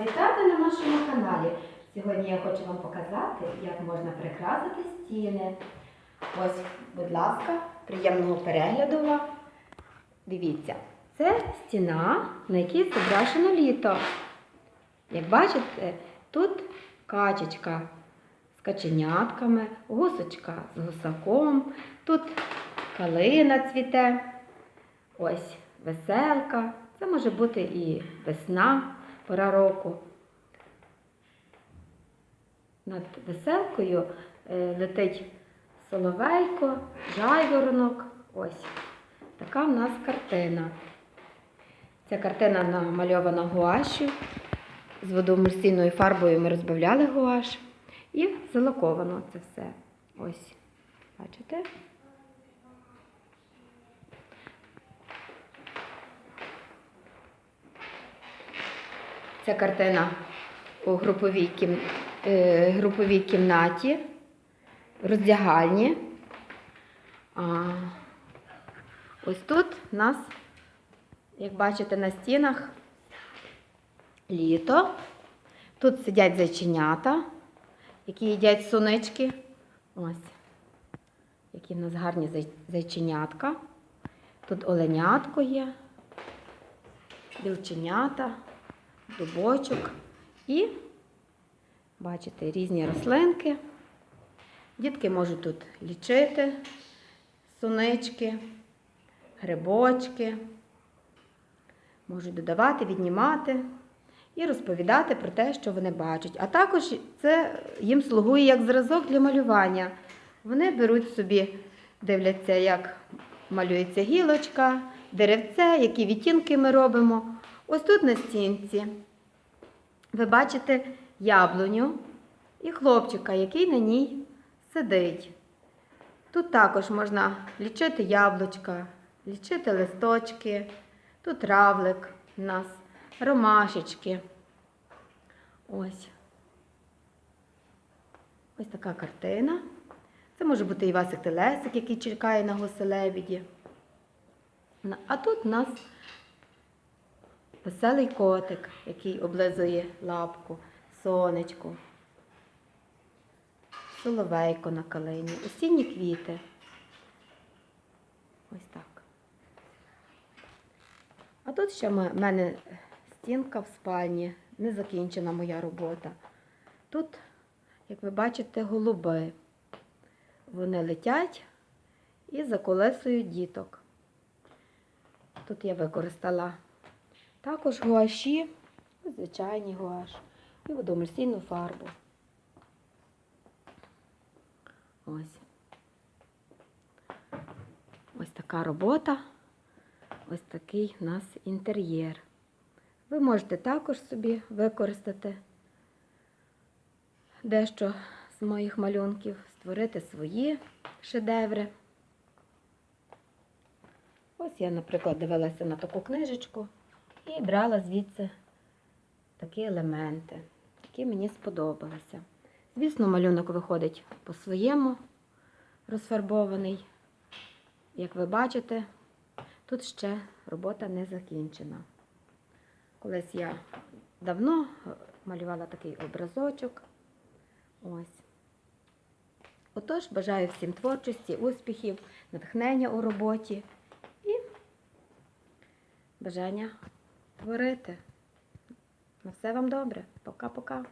вітати на нашому каналі. Сьогодні я хочу вам показати, як можна прикрасити стіни. Ось, будь ласка, приємного перегляду вам. Дивіться, це стіна, на якій зображено літо. Як бачите, тут качечка з каченятками, гусочка з гусаком, тут калина цвіте. Ось веселка. Це може бути і весна, пора року. Над веселкою е, летить соловейко, жайворонок. Ось така в нас картина. Ця картина намальована гуашю. З водоемульсійною фарбою ми розбавляли гуаш. І залаковано це все. Ось, бачите? Ця картина у груповій, кім... е, груповій кімнаті, роздягальні. А, ось тут у нас, як бачите, на стінах літо. Тут сидять зайченята, які їдять сунички. Ось, які в нас гарні зайченятка. Тут оленятко є, білченята дубочок і, бачите, різні рослинки. Дітки можуть тут лічити сунички, грибочки, можуть додавати, віднімати і розповідати про те, що вони бачать. А також це їм слугує як зразок для малювання. Вони беруть собі, дивляться, як малюється гілочка, деревце, які відтінки ми робимо. Ось тут на стінці ви бачите яблуню і хлопчика, який на ній сидить. Тут також можна лічити яблучка, лічити листочки, тут равлик у нас, ромашечки. Ось. Ось така картина. Це може бути Івасик Телесик, який чекає на гуселебіді. А тут у нас веселий котик, який облизує лапку, сонечко, соловейко на калині, осінні квіти. Ось так. А тут ще в мене стінка в спальні, не закінчена моя робота. Тут, як ви бачите, голуби. Вони летять і заколесують діток. Тут я використала також гуаші, звичайні гуаш і водомульсійну фарбу. Ось. Ось така робота, ось такий у нас інтер'єр. Ви можете також собі використати дещо з моїх малюнків, створити свої шедеври. Ось я, наприклад, дивилася на таку книжечку і брала звідси такі елементи, які мені сподобалися. Звісно, малюнок виходить по-своєму розфарбований. Як ви бачите, тут ще робота не закінчена. Колись я давно малювала такий образочок. Ось. Отож, бажаю всім творчості, успіхів, натхнення у роботі і бажання творити. На все вам добре. Пока-пока.